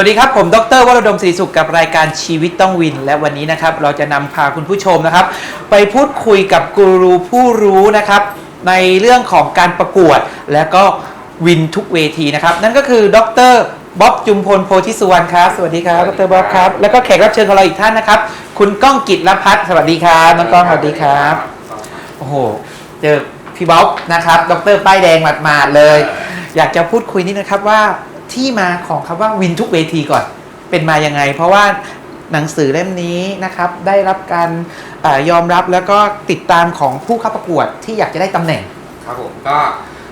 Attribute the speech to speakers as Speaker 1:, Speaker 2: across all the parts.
Speaker 1: วัสดีครับ ผมดรวรดมศรีสุขกับรายการชีวิตต้องวิน และวันนี้นะครับ เราจะนำพาคุณผู้ชมนะครับ ไปพูดคุยกับกูรูผู้รู้นะครับ ในเรื่องของการประกวด และก็วินทุกเวทีนะครับ นั่นก็คือดรบ๊อบจุมพลโพธิสุวรรณครับสวัสดีครับดรบ๊อบครับ แล้วก็แขกรับเชิญของเราอีกท่านนะครับ คุณก้องกิตรพัฒน์สวัสดีครับน้องก้องสวัสดีครับโอ้โหเจอพี่บ๊อบนะครับ ดรป้ายแดงหมาดๆเลย อยากจะพูดคุยนิดนะครับว่า ที่มาของคำว่าวินทุกเวทีก่อน เป็นมายังไง เพราะว่าหนังสือเล่มนี้นะครับ ได้รับการเออยอมรับแล้วก็ติดตามของผู้เข้าประกวดที่อยากจะได้ตำแหน่ง
Speaker 2: ครับผมก็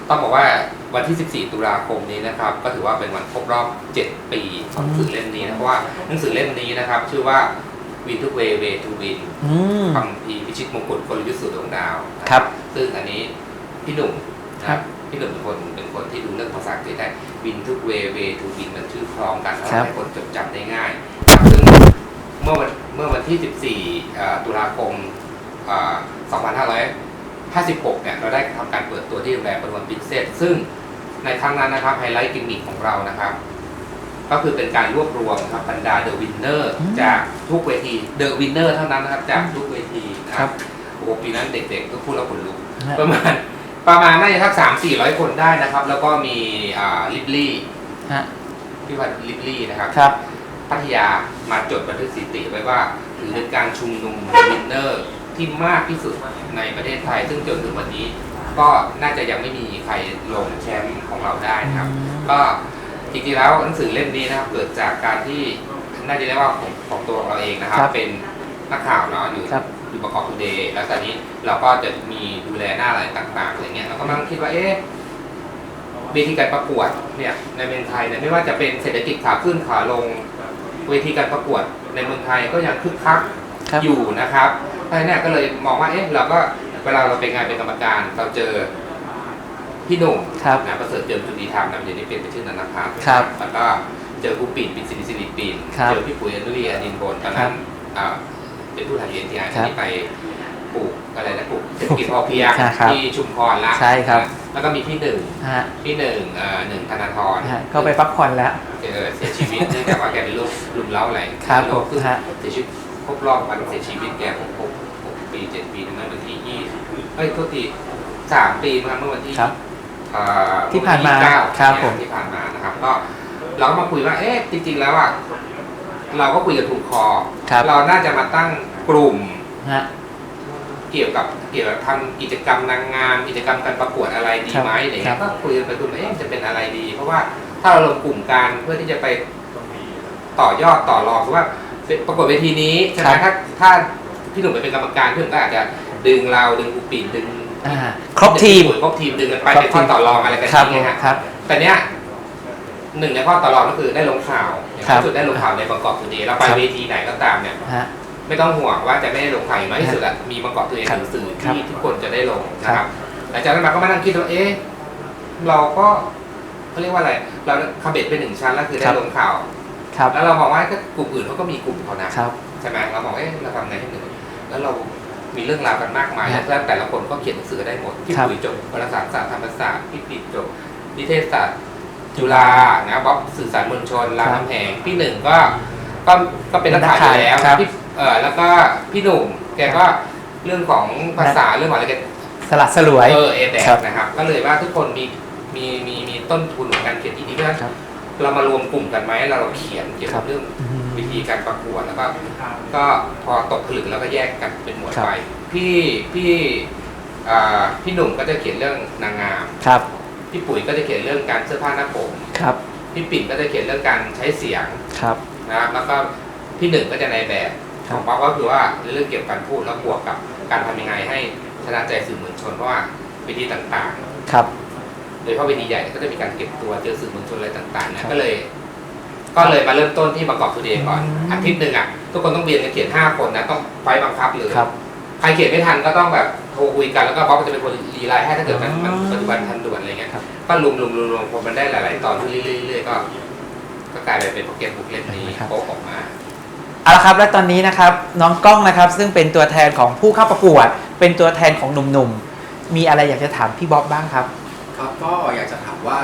Speaker 2: ต้องบอกว่าวันที่ 14 ตุลาคมนี้นะครับ ก็ถือว่าเป็นวันครบรอบ 7 ปีของหนังสือเล่มนี้นะเพราะว่าหนังสือเล่มนี้นะครับ ชื่อว่า Win to Way Way to Win
Speaker 1: อืม
Speaker 2: คำพีร์พิชิตมงกุฎกลยุทธ์สู่ดวงดาวนะครับ ซึ่งอันนี้พี่หนุ่มนะครับ พี่หนุ่มเป็นคนเป็นคนที่ดูเรื่องภาษาอังกฤษได้ Win to Way Way to Win มันชื่อคล้องกันทำ
Speaker 1: ครับ
Speaker 2: ให้คนจดจำได้ง่ายครับซึ่งเมื่อวันเมื่อวันที่ 14เอ่อตุลาคมเอ่อ2556 เนี่ย เราได้ทำการเปิดตัวที่โรงแรมบรวนปินเซสซึ่งในครั้งนั้นนะครับไฮไลท์กิมมิคของเรานะครับ ก็คือเป็นการรวบรวมครับบรรดาเดอะวินเนอร์
Speaker 1: อืม
Speaker 2: จากทุกเวทีเดอะวินเนอร์เท่านั้นนะครับจากทุกเวทีนะค
Speaker 1: ครั
Speaker 2: รับบโอ้โหปีนั้นเด็กๆก็พูดแล้วขนลุก
Speaker 1: ฮะ
Speaker 2: ประมาณ ประมาณน่าจะสักสามสี่ร้อยคนได้นะครับ แล้วก็มีอ่าลิบลี่
Speaker 1: ฮะ
Speaker 2: พี่วัดลิบลี่นะครับ
Speaker 1: ครับ
Speaker 2: พัทยามาจดบันทึกสถิติไว้ว่าถือเป็นการชุมนุมวินเนอร์ที่มากที่สุดในประเทศไทย ซึ่งจนถึงวันนี้ ก็น่าจะยังไม่มีใครลงแชมป์ของเราได้นะครับ
Speaker 1: อืม
Speaker 2: ก็จริงๆแล้วหนังสือเล่มนี้นะครับ เกิดจากการที่น่าจะเรียกว่าของของตัวเราเองนะครับ
Speaker 1: ครับ
Speaker 2: เป็นนักข่าวเนาะอยู่
Speaker 1: ครับ
Speaker 2: อยู่ประกอบทูเดย์แล้วตอนนี้เราก็จะมีดูแลหน้าอะไรต่างๆอะไรเงี้ยเราก็มานั่งคิดว่าเอ๊ะเวทีการประกวดเนี่ยในเมืองไทยเนี่ยไม่ว่าจะเป็นเศรษฐกิจขาขึ้นขาลงเวทีการประกวดในเมืองไทยก็ยังคึกคัก
Speaker 1: ครับ
Speaker 2: อยู่นะครับเพราะฉะนั้นเนี่ยก็เลยมองว่าเอ๊ะเราก็เวลาเราไปงานเป็นกรรมการเราเจอพี่หนุ่ม
Speaker 1: ครับ
Speaker 2: นะประเสริฐเจิมจุดีธรรมนะเดี๋ยวนี้เป็นไปชื่อนันทพัฒน์
Speaker 1: ครับ
Speaker 2: แล้วก็เจอครูปิ่นปิ่นสิริสิริปิ่น
Speaker 1: ครับ
Speaker 2: เจอพี่ปุ๋ยอนุรีอดินบนตอน
Speaker 1: ครั
Speaker 2: นั้
Speaker 1: บ
Speaker 2: นอ่า เป็นผู้ถ่ายเอ็นทีไอ
Speaker 1: ครับ
Speaker 2: ที่ไปปลูกอะไรนะปลูกเศรษฐกิจพอเพียง
Speaker 1: ครับ
Speaker 2: ที่ชุมพรละ
Speaker 1: ใช่ครับ
Speaker 2: นะแล้วก็มีพี่หนึ่ง
Speaker 1: ฮะ
Speaker 2: พี่หนึ่งเอ่อหนึ่งธนาธร
Speaker 1: ฮะก็ไปพักผ่อนแล้ว
Speaker 2: เออเสียชีวิตเนื่องจากว่าแกเป็นโรคลุมเล้าอะไร
Speaker 1: ครับ
Speaker 2: โรคคือ
Speaker 1: ฮะ
Speaker 2: เสียชีวิตครบรอบวันเสียชีวิตแกหกหกหกปีเจ็ดปีนั่นวันที่ยี่เอ้ยโทษทีสามปีมาเมื่อวันที่
Speaker 1: ครับ
Speaker 2: เอ่อ
Speaker 1: ที่ผ่านมา
Speaker 2: วันที่เก้
Speaker 1: ครับผม
Speaker 2: ที่ผ่านมานะครับ ก็เราก็มาคุยว่าเอ๊ะจริงๆแล้วอะ เราก็คุยกันถูกคอ
Speaker 1: ครับ
Speaker 2: เราน่าจะมาตั้งกลุ่ม
Speaker 1: ฮะ
Speaker 2: เกี่ยวกับเกี่ยวกับทำกิจกรรมนางงาม กิจกรรมการประกวดอะไรดีไหมอะไร
Speaker 1: ครั
Speaker 2: เงี้
Speaker 1: บ
Speaker 2: ยก็คุยกันไปคุยมาเอ๊ะจะเป็นอะไรดี เพราะว่าถ้าเราลงกลุ่มกันเพื่อที่จะไปต่อยอดต่อรองเพราะว่าประกวดเวทีนี้ใช่ไหม
Speaker 1: ครับ
Speaker 2: ถ้าถ้าพี่หนุ่มไปเป็นกรรมการพี่หนุ่มก็อาจจะดึงเราดึงครูปิ่นดึง
Speaker 1: อ่าครบทีม
Speaker 2: ครบทีมดึงกันไป
Speaker 1: ครบ
Speaker 2: เป็นข้อต่อรองอะไรกัน
Speaker 1: ครับ
Speaker 2: อย่างเงี้ยฮะ
Speaker 1: ครับ
Speaker 2: แต่เนี้ย หนึ่งในข้อต่อรองก็คือได้ลงข่าวอย่าง
Speaker 1: ครับ
Speaker 2: ที่สุดได้ลงข่าวในบางกอกทูเดย์เราไป
Speaker 1: ครับ
Speaker 2: เวทีไหนก็ตามเนี่ย
Speaker 1: ฮะ
Speaker 2: ไม่ต้องห่วงว่าจะไม่ได้ลงข่าวอย่างน้อยที่สุดอะมีบางกอกทูเดย์
Speaker 1: ครับ
Speaker 2: หนังสือ
Speaker 1: ครับ
Speaker 2: ที่ทุกคนจะได้ลงนะค
Speaker 1: ครั
Speaker 2: รับบหลังจากนั้นมาก็มานั่งคิดว่าเอ๊ะเราก็เขาเรียกว่าอะไร เราคาเบ็ดไปหนึ่งชั้นแล้วคือได้ลงข่าว
Speaker 1: ครับ
Speaker 2: แล้วเรามองว่าก็กลุ่มอื่นเขาก็มีกลุ่มเขานะครับ ใช่ไหมเรามองว่าเอ๊ะเราทำไงให้หนึ่งแล้วเรามีเรื่องราวกันมากมาย
Speaker 1: ครับ
Speaker 2: แล้วแต่ละคนก็เขียนหนังสือได้หมดพี่
Speaker 1: ครับ
Speaker 2: ปุ๋ยจบวารสารศาสตร์ธรรมศาสตร์พี่ปิดจบนิเทศศาสตร์ จุฬานะบ๊อบสื่อสารมวลชนรามคำแหงพี่หนึ่งก็ก็ก็เป็นนักข่าวอยู่แล้ว
Speaker 1: ครับ
Speaker 2: พี่เออแล้วก็พี่หนุ่มแกก็เรื่องของภาษาเรื่องของอะไรแก
Speaker 1: สลัดสลวย
Speaker 2: เออเอแด
Speaker 1: ครับ
Speaker 2: นะครับ ก็เลยว่าทุกคนมีมีมีมีต้นทุนของการเขียนที่ดีเพราะฉะนั้น
Speaker 1: ครับ
Speaker 2: เรามารวมกลุ่มกันไหมเราเราเขียนเกี่ยว
Speaker 1: ครั
Speaker 2: กับบเรื่อง
Speaker 1: อืม
Speaker 2: วิธีการประกวดแล้วก็ก็พอตกผลึกแล้วก็แยกกันเป็นหมวด
Speaker 1: ครับ
Speaker 2: ไปพี่พี่อ่าพี่หนุ่มก็จะเขียนเรื่องนางงาม
Speaker 1: ครับ
Speaker 2: พี่ปุ๋ยก็จะเขียนเรื่องการเสื้อผ้าหน้าผม
Speaker 1: ครับ
Speaker 2: พี่ปิ่นก็จะเขียนเรื่องการใช้เสียง
Speaker 1: ครับ
Speaker 2: นะครับแล้วก็พี่หนึ่งก็จะในแบบ
Speaker 1: ค
Speaker 2: ข
Speaker 1: รับ
Speaker 2: องป๊อปก็คือว่าเรื่องเกี่ยวกับการพูดแล้วบวกกับการทำยังไงให้ชนะใจสื่อมวลชนเพราะว่าเวทีต่างๆ
Speaker 1: ครับ
Speaker 2: โดยเฉพาะเวทีใหญ่ก็จะมีการเก็บตัวเจอสื่อมวลชนอะไรต่างๆ
Speaker 1: ครั
Speaker 2: นะ
Speaker 1: บ
Speaker 2: ก็เลย ก็เลยมาเริ่มต้นที่บางกอกทูเดย์ก่อน
Speaker 1: อืม
Speaker 2: อาทิตย์หนึ่งอะทุกคนต้องเรียนกันเขียน5คนนะต้องไฟล์บังคับเลย
Speaker 1: ครับ
Speaker 2: ใครเขียนไม่ทันก็ต้องแบบ โทรคุยกันแล้วก็บ๊อบก็จะเป็นคนรีไลน์ให้ถ้าเกิดมัน
Speaker 1: อ๋อ
Speaker 2: มันปัจจุบันทันด่วนอะไรเงี้ย
Speaker 1: ครับ
Speaker 2: ก็รวมรวมรวมรวมพอมันได้หลาย ๆ ตอนเรื่อยๆๆก็ก็กลายไปเป็นโปรแกรมบุ๊กเล่มนี้โป๊กออกมา
Speaker 1: เอาละครับและตอนนี้นะครับน้องกล้องนะครับ ซึ่งเป็นตัวแทนของผู้เข้าประกวด เป็นตัวแทนของหนุ่มๆมีอะไรอยากจะถามพี่บ๊อบบ้างครับ
Speaker 3: ครับก็อยากจะถามว่า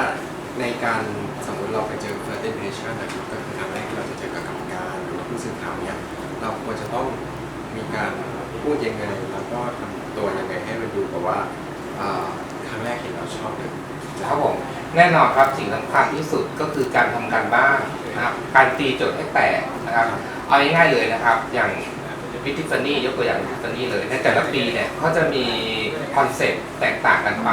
Speaker 3: ในการสมมติเราไปเจอ first impression นะครับก็คือครั้งแรกที่เราจะเจอกับกรรมการหรือว่าผู้สื่อข่าวเนี่ยเราควรจะต้องมีการ พูดยังไงแล้วก็ทำตัวยังไงให้มันดูแบบว่าอ่าครั้งแรกเห็นเราชอบเลย
Speaker 2: ครับผมแน่นอนครับสิ่งสำคัญที่สุดก็คือการทำการบ้านนะครับการตีโจทย์ให้แตกนะครับเอาง่ายๆเลยนะครับ อย่างวิทิฟานี่ยกตัวอย่างวิทิฟานี่เลยในแต่ละปีเนี่ยเขาจะมีคอนเซ็ปต์แตกต่างกันไป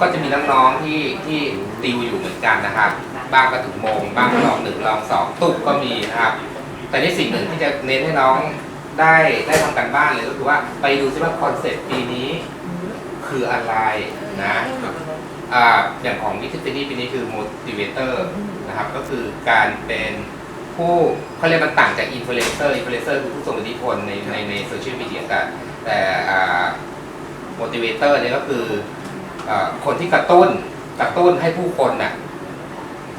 Speaker 2: ก็จะมีน้องๆที่ที่ติวอยู่เหมือนกันนะครับบ้างก็ถึงโมงบ้างลองหนึ่งลองสองตุกก็มีนะครับ แต่นี่สิ่งหนึ่งที่จะเน้นให้น้อง ได้ได้ทำการบ้านเลยก็คือว่าไปดูซิว่าคอนเซ็ปต์ปีนี้คืออะไรนะอ่าอย่างของวิทิฟ a นี่ปีนี้คือ motivator นะครับก็คือการเป็นผู้เขาเรียกมันต่างจาก influencer influencer คือผู้ทรงอิทธิพลในในในโซเชียลมีเดียกันแต่อ่า motivator เนี่ยก็คืออาคนที่กระตุ้นกระตุ้นให้ผู้คนน่ะ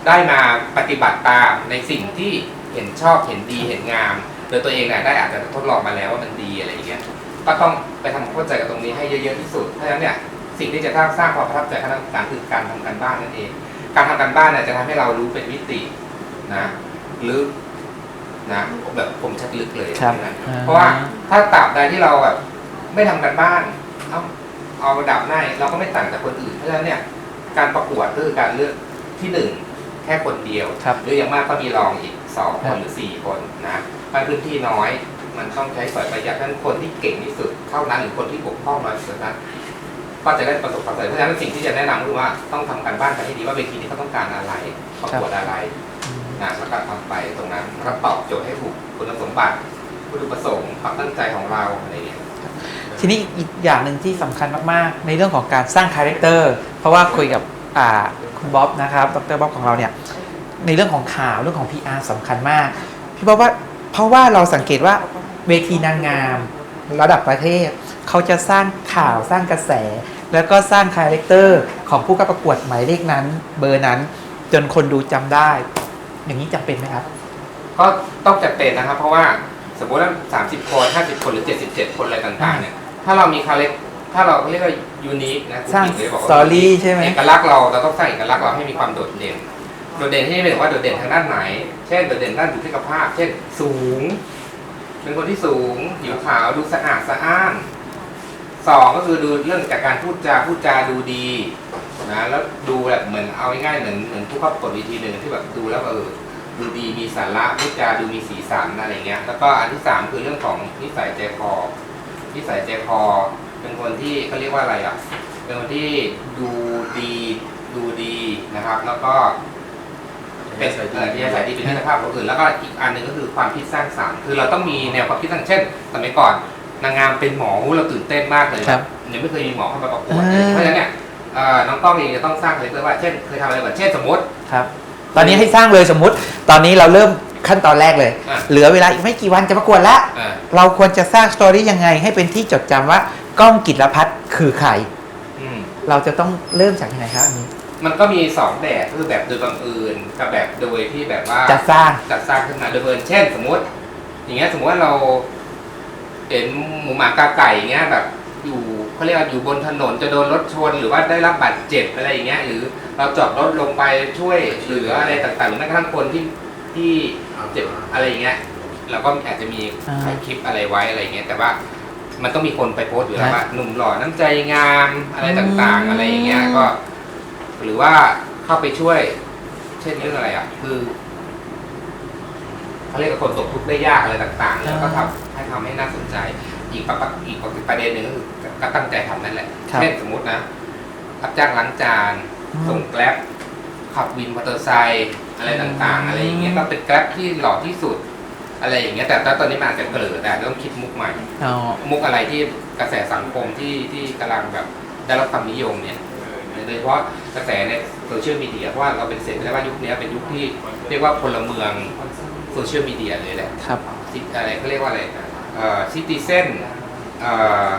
Speaker 2: ได้มาปฏิบัติตามในสิ่งที่เห็นชอบเห็นดีเห็นงาม โดยตัวเองน่ะได้อาจจะทดลองมาแล้วว่ามันดีอะไรอย่างเงี้ยก็ต้องไปทำความเข้าใจกับตรงนี้ให้เยอะๆที่สุดเพราะฉะนั้นเนี่ยสิ่งที่จะสร้างสร้างความประทับใจคณะกรรมการคือการทำการบ้านนั่นเอง การทำการบ้านเนี่ยจะทำให้เรารู้เป็นมิตินะลึกนะแบบผมชัดลึกเลย
Speaker 1: ครับ
Speaker 2: นะ
Speaker 1: อ่า
Speaker 2: เพราะว่าถ้าตราบใดที่เราแบบไม่ทำการบ้านเอาเอาระดับหน้าเราก็ไม่ต่างจากคนอื่น เพราะฉะนั้นเนี่ยการประกวดก็คือการเลือกที่หนึ่งแค่คนเดียว
Speaker 1: ครับ
Speaker 2: หรืออย่างมากก็มีรองอีกสองค
Speaker 1: ครั
Speaker 2: น
Speaker 1: บ
Speaker 2: หรือสี่คนนะ มันพื้นที่น้อย มันต้องใช้สอยประหยัดนั้นคนที่เก่งที่สุดเท่านั้นหรือคนที่บกพร่องน้อยที่สุดนั้นก็จะได้ประสบความสำเร็จเพราะฉะนั้นสิ่งที่จะแนะนำคือว่าต้องทำการบ้านกันให้ดีว่าเวทีนี้เขาต้องการอะไรประกวดอะไรนะแล้วก็ทำไปตรงนั้นแล้วก็ตอบโจทย์ให้ถูกคุณสมบัติวัตถุประสงค์ความตั้งใจของเราอะไรอย่างเงี้ย
Speaker 1: ทีนี้อีกอย่างหนึ่งที่สำคัญมากๆ ในเรื่องของการสร้างคาแรคเตอร์เพราะว่าคุยกับอ่าคุณบ๊อบนะครับดรบ๊อบของเราเนี่ยในเรื่องของข่าวเรื่องของ PR สำคัญมาก พี่บ๊อบว่า เพราะว่าเราสังเกตว่าเวทีนางงาม ระดับประเทศ เขาจะสร้างข่าวสร้างกระแส แล้วก็สร้างคาแรคเตอร์ของผู้เข้าประกวดหมายเลขนั้น เบอร์นั้นจนคนดูจำได้ อย่างนี้จำเป็นไหมครับ
Speaker 2: ก็ต้องจัดเป็นนะครับ เพราะว่าสมมติว่าสามสิบคนห้าสิบคนหรือเจ็ดสิบเจ็ดคนอะไรต่างๆเนี่ยถ้าเรามีคาแรคถ้าเราเรียกว่ายูนิคนะคุณ
Speaker 1: สร้าง
Speaker 2: หญิเลยบอกว่า
Speaker 1: story ใช่ไหม
Speaker 2: เอกลักษณ์เราเราต้องสร้างเอกลักษณ์เราให้มีความโดดเด่น โดดเด่นที่เป็นว่าโดดเด่นทางด้านไหน เช่นโดดเด่นด้านบุคลิกภาพ เช่น สูง เป็นคนที่สูงผิวขาวดูสะอาดสะอ้านสองก็คือดูเรื่องจากการพูดจาพูดจาดูดีนะแล้วดูแบบเหมือนเอาง่ายๆเหมือนเหมือนผู้เข้าประกวดวีทีหนึ่งที่แบบดูแล้วเออดูดีมีสาระพูดจาดูมีสีสันอะไรเงี้ยแล้วก็อันที่สามคือเรื่องของนิสัยใจคอนิสัยใจคอเป็นคนที่เขาเรียกว่าอะไรอะเป็นคนที่ดูดีดูดีนะครับ แล้วก็ เป็นเอ่อที่อาศัยดีเป็นที่ภาพของคนอื่นแล้วก็อีกอันหนึ่งก็คือความคิดสร้างสรรค์คือเราต้องมีแนวความคิดสร้างเช่นสมัยก่อนนางงามเป็นหมอหูเราตื่นเต้นมากเลย
Speaker 1: ครับ
Speaker 2: ยังไม่เคยมีหมอเข้ามาประกวดเลย
Speaker 1: อ่า
Speaker 2: เพราะฉะนั้นเนี่ยเอ่อน้องก้องเองจะต้องสร้างคาแรคเตอร์ว่าเช่นเคยทำอะไรก่อนเช่นสมมติ
Speaker 1: ครับ ตอนนี้ให้สร้างเลยสมมุติ ตอนนี้เราเริ่มขั้นตอนแรกเลย
Speaker 2: อะ
Speaker 1: เหลือเวลาอีกไม่กี่วันจะประกวดแล้ว
Speaker 2: เอ่อ
Speaker 1: เราควรจะสร้างสตอรี่ยังไงให้เป็นที่จดจำว่าก้องกิจพัฒน์คือใคร
Speaker 2: อืม
Speaker 1: เราจะต้องเริ่มจากยังไงครับอันนี้
Speaker 2: มันก็มีสองแบบคือแบบโดยบังเอิญกับแบบโดยที่แบบว่า
Speaker 1: จะสร้าง
Speaker 2: จัดสร้างขึ้นมาโดยบังเอิญเช่น สมมติ อย่างเงี้ยสมมติว่าเราเห็นหมูหมากาไก่อย่างเงี้ยแบบอยู่เขาเรียกว่าอยู่บนถนนจะโดนรถชนหรือว่าได้รับบาดเจ็บอะไรอย่างเงี้ยหรือเราจอดรถลงไปช่วยเหลืออะไรต่างๆหรือแม้กระทั่งคนที่ที่เจ็บอะไรอย่างเงี้ยเราก็อาจจะมี
Speaker 1: อ่า
Speaker 2: ถ่ายคลิปอะไรไว้อะไรอย่างเงี้ยแต่ว่ามันต้องมีคนไปโพสต์อยู่แล้ว
Speaker 1: นะ
Speaker 2: ว่าหนุ่มหล่อน้ำใจงามอะไรต่าง
Speaker 1: อืม
Speaker 2: ๆอะไรอย่างเงี้ยก็ หรือว่าเข้าไปช่วย เช่นเรื่องอะไรอะ คือเขาเรียกว่าคนตกทุกข์ได้ยากอะไรต่าง ๆ แล้วก็ทำให้ทำให้น่าสนใจ อีกประอีกประเด็นหนึ่งก็คือก็ตั้งใจทำนั่นแหละ
Speaker 1: ครับ
Speaker 2: เช่นสมมตินะรับจ้างล้างจาน
Speaker 1: อืม
Speaker 2: ส่งแกร็บขับวินมอเตอร์ไซค์อะไรต่างๆ อะไรอย่างเงี้ยก็เป็นแกร็บที่หล่อที่สุด อะไรอย่างเงี้ย แต่ตอนนี้มันอาจจะเกลือแต่ต้องคิดมุกใหม่
Speaker 1: อ๋อ
Speaker 2: มุกอะไรที่กระแสสังคมที่ที่กำลังแบบได้รับความนิยมเนี่ย โดยเฉพาะกระแสในโซเชียลมีเดียเพราะว่าเราเป็นเสร็จแล้วว่ายุคนี้เป็นยุคที่เรียกว่าพลเมืองโซเชียลมีเดียเลยแหละ
Speaker 1: ครับ
Speaker 2: ซิอะไรเขาเรียกว่าอะไรเอ่อซิติเซนเอ่อ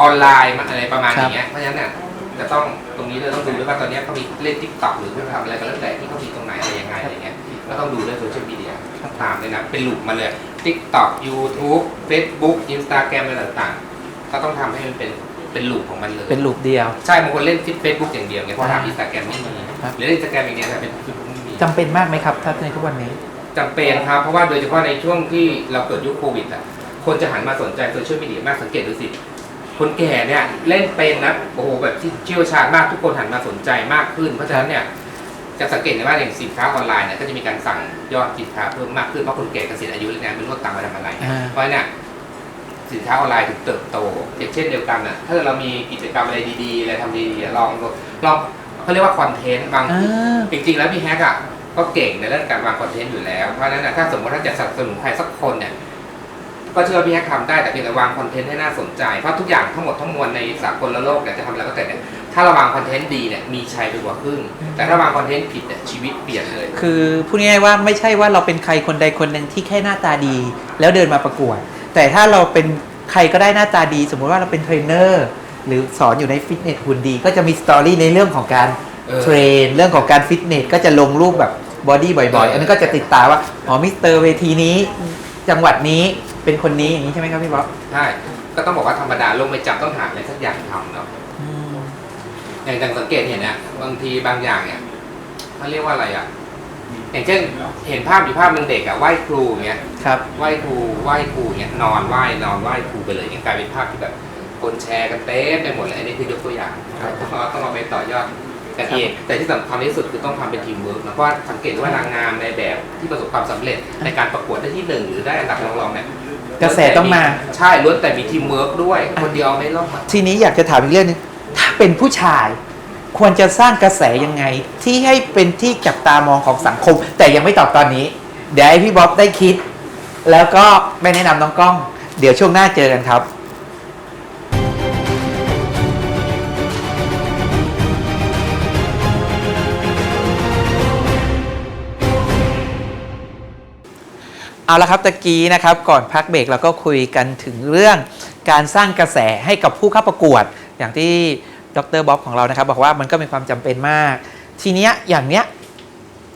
Speaker 2: ออนไลน์มาอะไรประมาณอย่างเงี้ยเพราะฉะนั้นเนี่ยจะต้องตรงนี้เราต้องดูด้วยว่าตอนเนี้ยเขามีเล่นทิกตอกหรือเขาทำอะไรก็แล้วแต่ที่เขามีตรงไหนอะไรยังไงอะไรเงี้ยก็ต้องดูด้วยโซเชียลมีเดียตามเลยนะ เป็นลูปมาเลย TikTok YouTube Facebook Instagram อะไรต่างๆ ก็ต้องทำให้มันเป็น เป็นลูปของมันเลย
Speaker 1: เป็นลูปเดียว
Speaker 2: ใช่บางคนเล่นเฟซบุ๊กอย่างเดียวไงเพราะทำอินสตาแกรมไม่มี
Speaker 1: ครับ
Speaker 2: หรืออินสตาแกรมอย่างเดียวแต่เป็นเฟซบุ๊กไม่มี
Speaker 1: จำเป็นมากไหมครับ ถ้าในทุกวันนี้
Speaker 2: จำเป็นครับ เพราะว่าโดยเฉพาะในช่วงที่เราเกิดยุคโควิดอะคนจะหันมาสนใจโซเชียลมีเดียมากสังเกตดูสิ คนแก่เนี่ยเล่นเป็นนะโอ้โหแบบที่เชี่ยวชาญมากทุกคนหันมาสนใจมากขึ้น เพราะฉะนั้นเนี่ยจะสังเกตได้ว่าอย่างสินค้าออนไลน์เนี่ยก็จะมีการสั่งยอดสินค้าเพิ่มมากขึ้นเพราะคนแก่เกษียณอายุแล้วเนี่ยไม่รู้ว่าตังค์ไปทำอะไร
Speaker 1: อ่า
Speaker 2: เพราะฉะนั้นเนี่ย สินค้าออนไลน์ถึงเติบโตอย่างเช่นเดียวกันน่ะถ้าเรามีกิจกรรมอะไรดีๆอะไรทำดีๆลองลองเขาเรียกว่าคอนเทนต์บาง
Speaker 1: อ่า
Speaker 2: จริงๆ แล้วพี่แฮกอะก็เก่งในเรื่องการวางคอนเทนต์อยู่แล้วเพราะฉะนั้นนะถ้าสมมติถ้าจะสนับสนุนใครสักคนเนี่ยก็เชื่อว่าพี่แฮกทำได้แต่เพียงแต่วางคอนเทนต์ให้น่าสนใจเพราะทุกอย่างทั้งหมดทั้งมวลในสากลโลกเนี่ยจะทำอะไรก็แต่เนี่ยถ้าเราวางคอนเทนต์ดีเนี่ยมีชัยไปกว่าครึ่งแต่ถ้าวางคอนเทนต์ผิดเนี่ยชีวิตเปลี่ยนเลย
Speaker 1: คือพูดง่ายๆว่าไม่ใช่ว่าเราเป็นใครคนใดคนหนึ่งที่แค่หน้าตาดี แล้วเดินมาประกวด แต่ถ้าเราเป็นใครก็ได้หน้าตาดี สมมุติว่าเราเป็นเทรนเนอร์หรือสอนอยู่ในฟิตเนสหุ่นดี ก็จะมีสตอรี่ในเรื่องของการ
Speaker 2: เออ
Speaker 1: เทรนเรื่องของการฟิตเนสก็จะลงรูปแบบบอดี้บ่อย
Speaker 2: เออ
Speaker 1: ๆอันนั้นก็จะติดตาว่าอ๋อมิสเตอร์เวทีนี้ จังหวัดนี้เป็นคนนี้อย่างนี้ใช่ไหมครับพี่บ๊อบ
Speaker 2: ใช่ก็ต้องบอกว่าธรรมดาลงไม่จำต้องหาอะไรสักอย่างทำเนาะอย่างอย่างสังเกตเห็นนะบางทีบางอย่างเนี่ยเขาเรียกว่าอะไรอะ อย่างเช่นเห็นภาพอยู่ภาพหนึ่งเด็กอะไหว้ครูอย่างเงี้ย
Speaker 1: ครับ
Speaker 2: ไหว้ครูไหว้ครูเงี้ยนอนไหว้นอนไหว้ครูไปเลยเนี่ยกลายเป็นภาพที่แบบคนแชร์กันเต็มไปหมดเลยอันนี้คือยกตัวอย่างต้องเอาต้องเอาไปต่อยอดกันเองแต่ที่สำคัญที่สุดคือต้องทำเป็นทีมเวิร์กนะเพราะว่าสังเกตว่านางงามในแบบที่ประสบความสำเร็จในการประกวดได้ที่หนึ่งหรือได้อันดับรองๆเนี่ย
Speaker 1: กระแสต้องมา
Speaker 2: ใช่ล้วนแต่มีทีมเวิร์กด้วย คนเดียวไม่รอด
Speaker 1: ทีนี้อยากจะถามอีกเรื่องหนึงถ้าเป็นผู้ชาย ควรจะสร้างกระแสยังไง ที่ให้เป็นที่จับตามองของสังคม แต่ยังไม่ตอบตอนนี้ เดี๋ยวให้พี่บ๊อบได้คิด แล้วก็ไม่แนะนำน้องกล้อง เดี๋ยวช่วงหน้าเจอกันครับเอาละครับตะกี้นะครับก่อนพักเบรกเราก็คุยกันถึงเรื่องการสร้างกระแสให้กับผู้เข้าประกวด อย่างที่ ดรบ๊อบของเรานะครับ บอกว่ามันก็มีความจำเป็นมาก ทีเนี้ยอย่างเนี้ย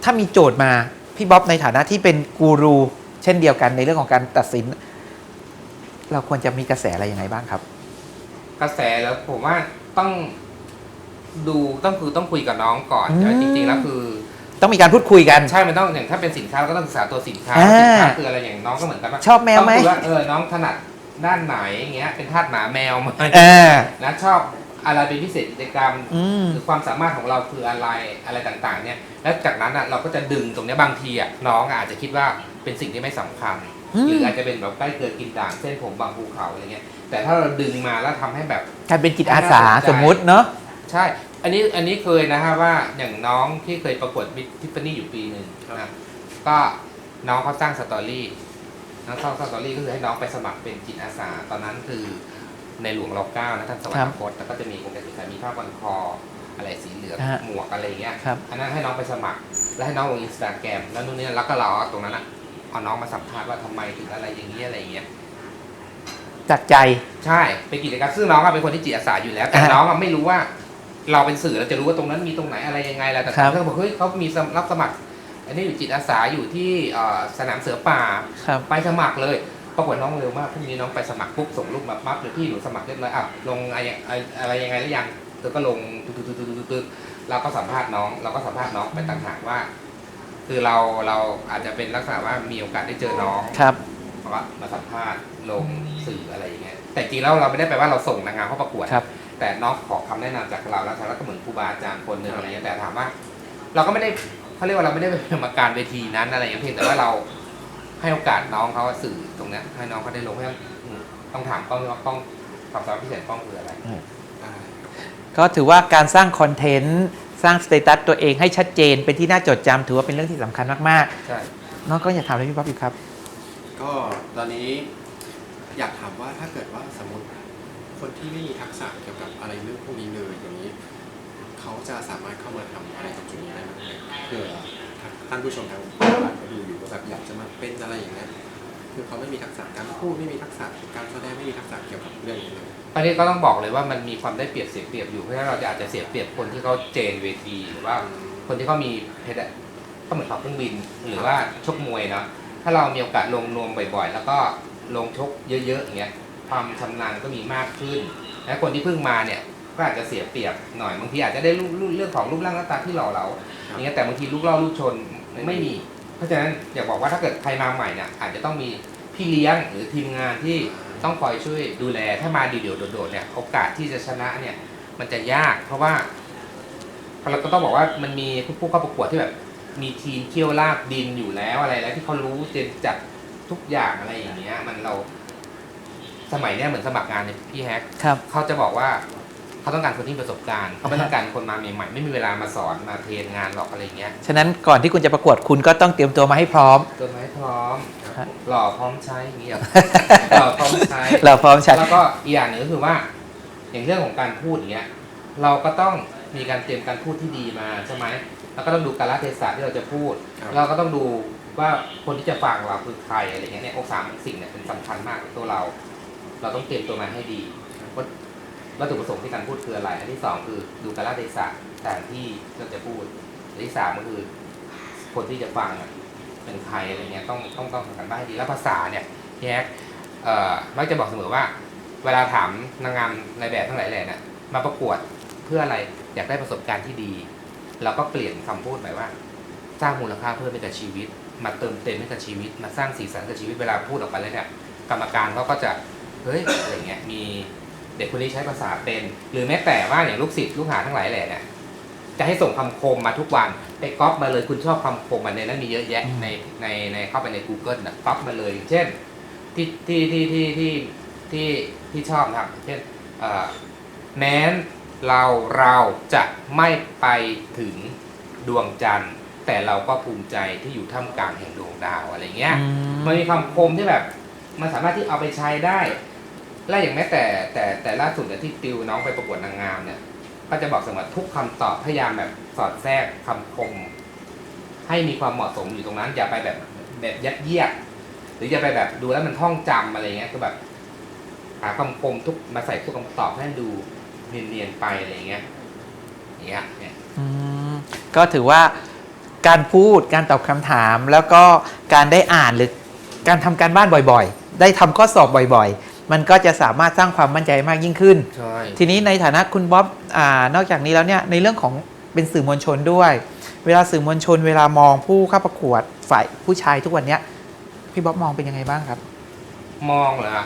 Speaker 1: ถ้ามีโจทย์มาพี่บ๊อบในฐานะที่เป็นกูรูเช่นเดียวกันในเรื่องของการตัดสิน เราควรจะมีกระแสอะไรยังไงบ้างครับ
Speaker 2: กระแสแล้วผมว่าต้องดูต้องคือต้องคุยกับน้องก่อน
Speaker 1: อืม
Speaker 2: แต่จริงๆแล้วคือ
Speaker 1: ต้องมีการพูดคุยกัน
Speaker 2: ใช่ มันต้องอย่างถ้าเป็นสินค้าก็ต้องศึกษาตัวสินค้า
Speaker 1: อ่า
Speaker 2: สินค้าคืออะไรอย่างน้องก็เหมือนกันว่า
Speaker 1: ชอบแมวไหม
Speaker 2: ต้องคุยว่าเออน้องถนัดด้านไหนอย่างเงี้ยเป็นทาสหมาแมวไหม
Speaker 1: อ่า
Speaker 2: นะชอบ อะไรเป็นพิเศษกิจกรรม
Speaker 1: อืม
Speaker 2: หรือความสามารถของเราคืออะไรอะไรต่างๆ เนี่ย แล้วจากนั้นอะเราก็จะดึงตรงเนี้ยบางทีอะน้องอาจจะคิดว่าเป็นสิ่งที่ไม่สำคัญ
Speaker 1: อืม
Speaker 2: หรืออาจจะเป็นแบบใกล้เกินกินด่างเส้นผมบางภูเขาอะไรเงี้ยแต่ถ้าเราดึงมาแล้วทำให้แบบ
Speaker 1: การเป็นจิตอาสา
Speaker 2: น่าสนใจ
Speaker 1: สมมุติเนาะ
Speaker 2: ใช่ อันนี้อันนี้เคยนะฮะว่าอย่างน้องที่เคยประกวดมิทิฟฟานี่อยู่ปีหนึ่งนะก็น้องเขาสร้างสตอรี่น้องสร้างสตอรี่ก็คือให้น้องไปสมัครเป็นจิตอาสา ตอนนั้นคือ ในหลวงรอเก้านะท่านสวรรคตแล้วก็จะมีองค์การศึกษามีผ้าพันคออะไรสีเหลือง
Speaker 1: ฮะ
Speaker 2: หมวกอะไรเงี้ย
Speaker 1: ครับ
Speaker 2: อันนั้นให้น้องไปสมัคร แล้วให้น้องลงอินสตาแกรมแล้วนู่นนี่นั่นแล้วก็เราเอาตรงนั้นอะเอาน้องมาสัมภาษณ์ว่าทำไมถึงอะไรอย่างนี้ยอะไรอย่างเงี้ย
Speaker 1: จากใจ
Speaker 2: ใช่เป็นกิจกรรมซึ่งน้องอะเป็นคนที่จิตอาสาอยู่แล้ว แต่
Speaker 1: อ่า
Speaker 2: น้องอะไม่รู้ว่า เราเป็นสื่อเราจะรู้ว่าตรงนั้นมีตรงไหนอะไรยังไงแล้วแต่
Speaker 1: ครับ
Speaker 2: เขาบอกเฮ้ยเขามีรับสมัคร อันนี้อยู่จิตอาสาอยู่ที่เอ่อสนามเสือป่า
Speaker 1: ครับ
Speaker 2: ไปสมัครเลย ปรากฏน้องเร็วมากพรุ่งนี้น้องไปสมัครปุ๊บส่งรูปมาปั๊บเลยพี่หนูสมัครเรียบร้อยอะลงอะไรอะไรยังไงหรือยังเธอก็ลงตึ๊ดตึ๊ดตึ๊ดตึ๊ดตึ๊ดเราก็สัมภาษณ์น้อง เราก็สัมภาษณ์น้องไปต่างหากว่า คือเราเราอาจจะเป็นลักษณะว่ามีโอกาสได้เจอน้อง
Speaker 1: ครับ
Speaker 2: เพราะว่ามาสัมภาษณ์ลงสื่ออะไรอย่างเงี้ยแต่จริงแล้วเราไม่ได้แปลว่าเราส่งนางงามเข้าประกวด
Speaker 1: ครับ
Speaker 2: แต่น้องขอคำแนะนำจากเราแล้วแล้วก็เหมือนครูบาอาจารย์คนหนึ่งอะไรเงี้ยแต่ถามว่า เราก็ไม่ได้เขาเรียกว่าเราไม่ได้เป็นกรรมการเวทีนั้นอะไรอย่างเงี้ยเพียงแต่ว่าเรา ให้โอกาสน้องเขาสื่อตรงเนี้ยให้น้องเขาได้ลงให้อืมต้องถามกล้องว่ากล้องความสามารถพิเศษกล้องคืออะไร
Speaker 3: ได้
Speaker 1: ก็ถือว่าการสร้างคอนเทนต์สร้างสเตตัสตัวเองให้ชัดเจน เป็นที่น่าจดจำถือว่าเป็นเรื่องที่สำคัญมาก
Speaker 2: ใช่
Speaker 1: ๆน้องก็อยากถามอะไรพี่ป๊อปอีกครับ
Speaker 3: ก็ตอนนี้อยากถามว่าถ้าเกิดว่าสมมติคนที่ไม่มีทักษะเกี่ยวกับอะไรเรื่องพวกนี้เลยอย่างนี้จเขาจะสามารถเข้ามาทำอะไรตรงจุดนี้ได้ไหมเพื่อ ท่านผู้ชมทางบ้านเขาดูอยู่ว่าแบบอยากจะมาเป็นอะไรอย่างเงี้ยคือเขาไม่มีทักษะการพูดไม่มีทักษะการแสดงไม่มีทักษะเกี่ยวกับเรื่องนี้เลย
Speaker 2: อันนี้ก็ต้องบอกเลยว่ามันมีความได้เปรียบเสียเปรียบอยู่เพราะฉะนั้นเราจะอาจจะเสียเปรียบคนที่เขาเจนเวทีหรือว่าคนที่เขามีเพดก็เหมือนขับเครื่องบินหรือว่าชกมวยเนาะถ้าเรามีโอกาสลงนวมบ่อยๆ แล้วก็ลงชกเยอะๆอย่างเงี้ยความชำนาญก็มีมากขึ้น และคนที่เพิ่งมาเนี่ยก็อาจจะเสียเปรียบหน่อยบางทีอาจจะได้รูปรูปเรื่องของรูปร่างหน้าตาที่หล่อเหลาอย่างเงี้ยแต่บางทีลูกเล่าลูกชน ไม่มี เพราะฉะนั้นอยากบอกว่าถ้าเกิดใครมาใหม่เนี่ยอาจจะต้องมีพี่เลี้ยงหรือทีมงานที่ต้องคอยช่วยดูแล ถ้ามาเดี่ยวๆโดดๆเนี่ยโอกาสที่จะชนะเนี่ยมันจะยาก เพราะว่าเราก็ต้องบอกว่ามันมีผู้เข้าประกวดที่แบบมีทีมเที่ยวลากดินอยู่แล้วอะไรแล้วที่เขารู้เจนจัดทุกอย่างอะไรอย่างเงี้ย มันเราสมัยเนี้ยเหมือนสมัครงานเนี่ยพี่แฮก
Speaker 1: ครับ
Speaker 2: เขาจะบอกว่า เขาต้องการคนที่มีประสบการณ์เขาไม่ต้องการคนมาใหม่ๆไม่มีเวลามาสอนมาเทรนงานหรอกอะไรอย่างเงี้ย
Speaker 1: ฉะนั้นก่อนที่คุณจะประกวดคุณก็ต้องเตรียมตัวมาให้พร้อม
Speaker 2: ตัวไม้พร้อม
Speaker 1: ครับ
Speaker 2: หล่อพร้อมใช้อย่างเงี้ยหล่อพร้อมใช้
Speaker 1: เราพร้อมใช้
Speaker 2: แล้วก็อีกอย่างหนึ่งก็คือว่า อย่างเรื่องของการพูดอย่างเงี้ยเราก็ต้องมีการเตรียมการพูดที่ดีมาใช่ไหมแล้วก็ต้องดูกาลเทศะที่เราจะพูด
Speaker 3: ครับ
Speaker 2: เราก็ต้องดูว่าคนที่จะฟังเราคือใครอะไรเงี้ยเนี่ยองสามสิ่งเนี่ยเป็นสำคัญมากกับตัวเรา เราต้องเตรียมตัวมาให้ดี วัตถุประสงค์ที่การพูดคืออะไร อันที่สองคือดูกาลเทศะสถานที่ที่เราจะพูดอันที่สามก็คือคนที่จะฟังเป็นใครอะไรเงี้ยต้องต้องต้องทำกันบ้านให้ดีแล้วภาษาเนี่ยพี่แอ๊กเอ่อมักจะบอกเสมอว่า เวลาถามนางงามในแบบทั้งหลายแหล่เนี่ยมาประกวดเพื่ออะไรอยากได้ประสบการณ์ที่ดี เราก็เปลี่ยนคำพูดหม่ว่า สร้างมูลค่าเพิ่มให้กับชีวิต มาเติมเต็มให้กับชีวิต มาสร้างสีสันกับชีวิตเวลาพูดออกไปแล้วเนี่ยกรรมการเขาก็จะเฮ้ยอะไรเงี้ยมี เด็กคนนี้ใช้ภาษาเป็น หรือแม้แต่ว่าอย่างลูกศิษย์ลูกหาทั้งหลายแหล่เนี่ยจะให้ส่งคำคมมาทุกวันไปก๊อปมาเลยคุณชอบคำคมมันในนั้นมีเยอะแยะในในในเข้าไปใน Google นะก๊อปมาเลยอย่างเช่นที่ที่ที่ที่ที่ที่ที่ชอบนะครับ เช่นเอ่อแม้นเราเราจะไม่ไปถึงดวงจันทร์ แต่เราก็ภูมิใจที่อยู่ท่ามกลางแห่งดวงดาวอะไรเงี้ยมันมีคำคมที่แบบ มันสามารถที่เอาไปใช้ได้ และอย่างแม้แต่แต่แต่ล่าสุดเนี่ยที่ติวน้องไปประกวดนางงามเนี่ย ก็จะบอกเสมอทุกคำตอบพยายามแบบสอดแทรกคำคม ให้มีความเหมาะสมอยู่ตรงนั้น อย่าไปแบบแบบยัดเยียดหรืออย่าไปแบบดูแล้วมันท่องจำอะไรเงี้ยคือแบบหาคำคมทุกมาใส่ทุกคำตอบให้ดูเนียนๆไปอะไรเงี้ยอย่างเงี้ยเนี่ย
Speaker 1: อืมก็ถือว่าการพูดการตอบคำถาม แล้วก็การได้อ่านหรือการทำการบ้านบ่อยๆ ได้ทำข้อสอบบ่อยๆ มันก็จะสามารถสร้างความมั่นใจมากยิ่งขึ้น
Speaker 2: ใช่
Speaker 1: ทีนี้ในฐานะคุณบ๊อบอานอกจากนี้แล้วเนี่ยในเรื่องของเป็นสื่อมวลชนด้วย เวลาสื่อมวลชน เวลามองผู้เข้าประกวดฝ่ายผู้ชายทุกวันเนี้ยพี่บ๊อบมองเป็นยังไงบ้างครับ
Speaker 2: มองเหรอฮะ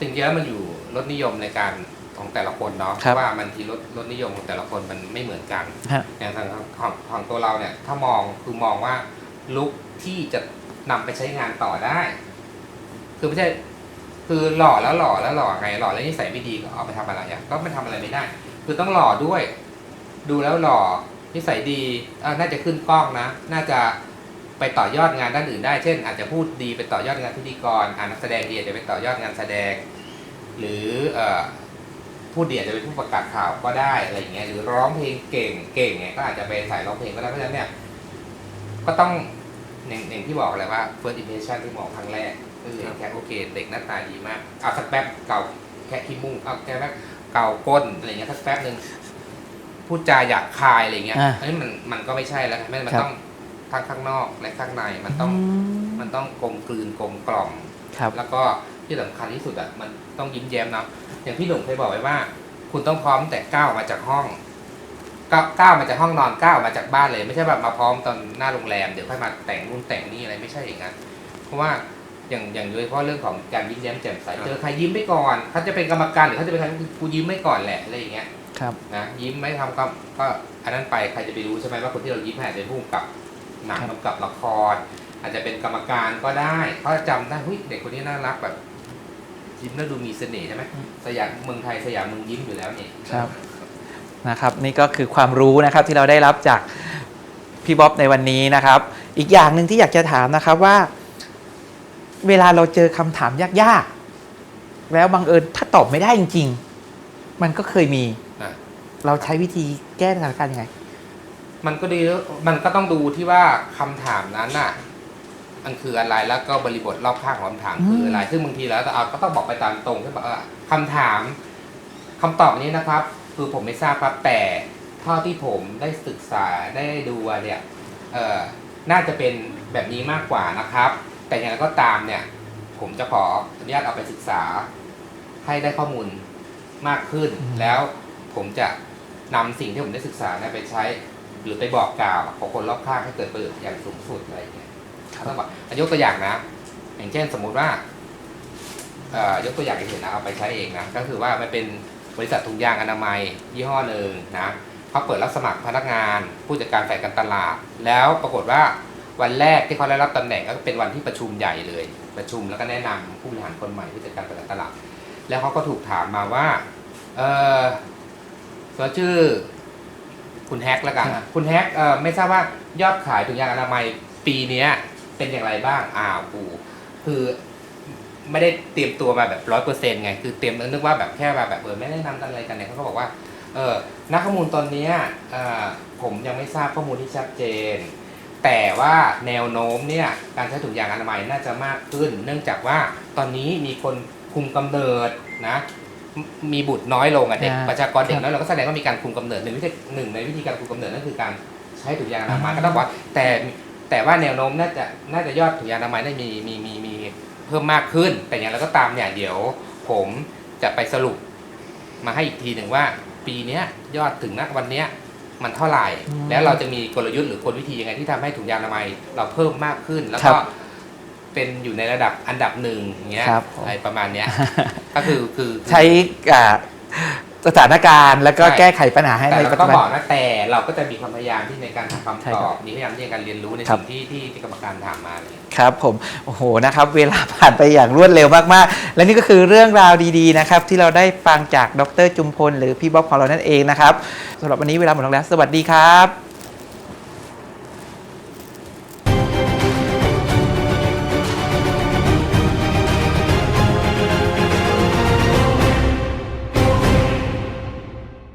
Speaker 2: จริงๆแล้วมันอยู่รสนิยมในการของแต่ละคนเนาะ
Speaker 1: ครับ
Speaker 2: ว่ามันทีรสรสนิยมของแต่ละคนมันไม่เหมือนกัน
Speaker 1: ฮะ
Speaker 2: อย่างทางของของตัวเราเนี่ย ถ้ามองคือมองว่าลุกที่จะนำไปใช้งานต่อได้ คือไม่ใช่ คือหล่อแล้วหล่อแล้วหล่อไงหล่อแล้วนิสัยไม่ดีก็เอาไปทำอะไรอะก็มันทำอะไรไม่ได้ คือต้องหล่อด้วย ดูแล้วหล่อนิสัยดีเอ่อน่าจะขึ้นกล้องนะ น่าจะไปต่อยอดงานด้านอื่นได้ เช่น อาจจะพูดดีไปต่อยอดงานพิธีกรอ่านนักแสดงดีอาจจะไปต่อยอดงานแสดง หรือเอ่อพูดดีอาจจะเป็นผู้ประกาศข่าวก็ได้อะไรอย่างเงี้ยหรือร้องเพลงเก่งเก่งเนี่ยก็อาจจะไปสายร้องเพลงก็ได้เพราะฉะนั้นเนี่ยก็ต้องอย่งอย่างที่บอกเลยว่า first impression ที่มองครั้งแรก ก็คือแค่โอเค เด็กหน้าตาดีมากเอาสักแป๊บเก่าแค่ขี้มูกเอาแค่แป๊บเก่าก้นอะไรอย่างเงี้ยสักแป๊บหนึ่งพูดจาหยาบคายอะไรเงี้ย
Speaker 1: อ่า
Speaker 2: อันนี้มันมันก็ไม่ใช่แล้วไม่มัน
Speaker 1: ครับ
Speaker 2: ต้องทั้งข้างนอกและข้างในมันต้องมันต้องกลมกลืนกลมกล่อม
Speaker 1: ครับ
Speaker 2: แล้วก็ที่สำคัญที่สุดอะมันต้องยิ้มแย้มเนาะอย่างพี่หนุ่มเคยบอกไว้ว่า คุณต้องพร้อมแต่ก้าวมาจากห้องก้าวก้าวมาจากห้องนอนก้าวมาจากบ้านเลย ไม่ใช่แบบมาพร้อมตอนหน้าโรงแรมเดี๋ยวค่อยมาแต่งนู่นแต่งนี่อะไรไม่ใช่อย่างนั้นเพราะว่า อย่างอย่างโดยเฉพาะเรื่องของการยิ้มแย้มแจ่มใสเจอใครยิ้มไปก่อนเขาจะเป็นกรรมการหรือเขาจะเป็นใครกูยิ้มไม่ก่อนแหละอะไรอย่างเงี้ย
Speaker 1: ครับ
Speaker 2: นะยิ้มไม่ทำก็ก็อันนั้นไปใครจะไปรู้ใช่ไหมว่าคนที่เรายิ้มให้อาจจะเป็นผู้กำกับหนัง
Speaker 1: ครับ
Speaker 2: กำกับละคร อาจจะเป็นกรรมการก็ได้เขาจะจำได้เฮ้ยเด็กคนนี้น่ารักแบบยิ้มแล้วดูมีเสน่ห์ใช่ไหมสยามเมืองไทยสยามเมืองยิ้มอยู่แล้วนี่
Speaker 1: ครับนะครับ นี่ก็คือความรู้นะครับที่เราได้รับจากพี่บ๊อบในวันนี้นะครับ อีกอย่างหนึ่งที่อยากจะถามนะครับว่า เวลาเราเจอคำถามยากๆ แล้วบังเอิญถ้าตอบไม่ได้จริง ๆ มันก็เคยมี
Speaker 2: อะ
Speaker 1: เราใช้วิธีแก้สถานการณ์ยังไง
Speaker 2: มันก็ดีแล้วมันก็ต้องดูที่ว่าคำถามนั้นน่ะมันคืออะไรแล้วก็บริบทรอบข้างของคำถามคืออะไร ซึ่งบางทีแล้วเอาก็ต้องบอกไปตามตรงที่บอกว่าคำถามคำตอบนี้นะครับ คือผมไม่ทราบครับแต่เท่าที่ผมได้ศึกษาได้ดูอะเนี่ยเออน่าจะเป็นแบบนี้มากกว่านะครับ แต่อย่างไรก็ตามเนี่ย ผมจะขออนุญาตเอาไปศึกษา ให้ได้ข้อมูลมากขึ้น
Speaker 1: อืม
Speaker 2: แล้วผมจะนำสิ่งที่ผมได้ศึกษาเนี่ยไปใช้ หรือไปบอกกล่าวของคนรอบข้างให้เกิดประโยชน์อย่างสูงสุดอะไรอย่างเงี้ยต้องบอกยกตัวอย่างนะ อย่างเช่นสมมุติว่าเอ่อยกตัวอย่างให้เห็นนะเอาไปใช้เองนะก็คือว่ามันเป็นบริษัทถุงยางอนามัยยี่ห้อหนึ่งนะเขาเปิดรับสมัครพนักงาน ผู้จัดการฝ่ายการตลาด แล้วปรากฏว่า วันแรกที่เขาได้รับตำแหน่งก็เป็นวันที่ประชุมใหญ่เลย ประชุมแล้วก็แนะนำผู้บริหารคนใหม่ผู้จัดการฝ่ายกาตลาด แล้วเขาก็ถูกถามมาว่าเออเขาชื่อ คุณแฮกแล้วกัน
Speaker 1: คุ
Speaker 2: ณแฮกเออไม่ทราบว่ายอดขายถุงยางอนามัยปีเนี้ย เป็นอย่างไรบ้างอ้าวกูคือไม่ได้เตรียมตัวมาแบบร้อยเปอร์เซ็นต์ไง คือเตรียมนึกว่าแบบแค่มาแบบเออไม่ได้นำอะไรกันเนี่ยเขาก็บอกว่า เออนักข้อมูลตอนนี้เออผมยังไม่ทราบข้อมูลที่ชัดเจน แต่ว่าแนวโน้มเนี่ยการใช้ถุงยางอนามัยน่าจะมากขึ้น เนื่องจากว่าตอนนี้มีคนคุมกำเนิดนะมีบุตรน้อยลงอะเด็ก
Speaker 1: อ่า
Speaker 2: ประชากรเด็
Speaker 1: ค
Speaker 2: ก
Speaker 1: รับ
Speaker 2: น้อยลงก็แสดงว่ามีการคุมกำเนิดหนึ่งวิธีหนึ่งในวิธีการคุมกำเนิดนั่นคือการใช้ถุงยางอนามัย
Speaker 1: อ่า
Speaker 2: ก็ต้องบอกว่าแต่แต่ว่าแนวโน้มน่าจะน่าจะยอดถุงยางอนามัยได้มีมีมีมีเพิ่มมากขึ้น แต่อย่างไรก็ตามเนี่ยเดี๋ยวผมจะไปสรุปมาให้อีกทีหนึ่งว่า ปีเนี้ยยอดถึงณวันเนี้ย มันเท่าไหร่ แล้วเราจะมีกลยุทธ์หรือกลวิธียังไงที่ทำให้ถุงยางอนามัยเราเพิ่มมากขึ้น แล้ว
Speaker 1: ครั
Speaker 2: ก็
Speaker 1: บ
Speaker 2: เป็นอยู่ในระดับอันดับหนึ่งอย่างเงี้ย
Speaker 1: ครับผม
Speaker 2: อะไรประมาณเนี้ยก็คือคือ
Speaker 1: ใช้อ่าสถานการณ์แล้วก็
Speaker 2: ใช่
Speaker 1: แก้ไขปัญหาให้
Speaker 2: แต่
Speaker 1: ใน
Speaker 2: เรา
Speaker 1: ปัจ
Speaker 2: ก็
Speaker 1: จุบัน
Speaker 2: บอกนะแต่เราก็จะมีความพยายามที่ในการหาคำ
Speaker 1: ใช่
Speaker 2: ต
Speaker 1: ครั
Speaker 2: อบบมีพยายามที่ในการเรียนรู้ใน
Speaker 1: ครับ
Speaker 2: สิ่งที่ที่ที่กรรมการถามมาเลย
Speaker 1: ครับผมโอ้โหนะครับเวลาผ่านไปอย่างรวดเร็วมากๆ และนี่ก็คือเรื่องราวดีๆนะครับที่เราได้ฟังจากดรจุมพล หรือพี่บ๊อบของเรานั่นเองนะครับสำหรับวันนี้เวลาหมดลงแล้ว สวัสดีครับ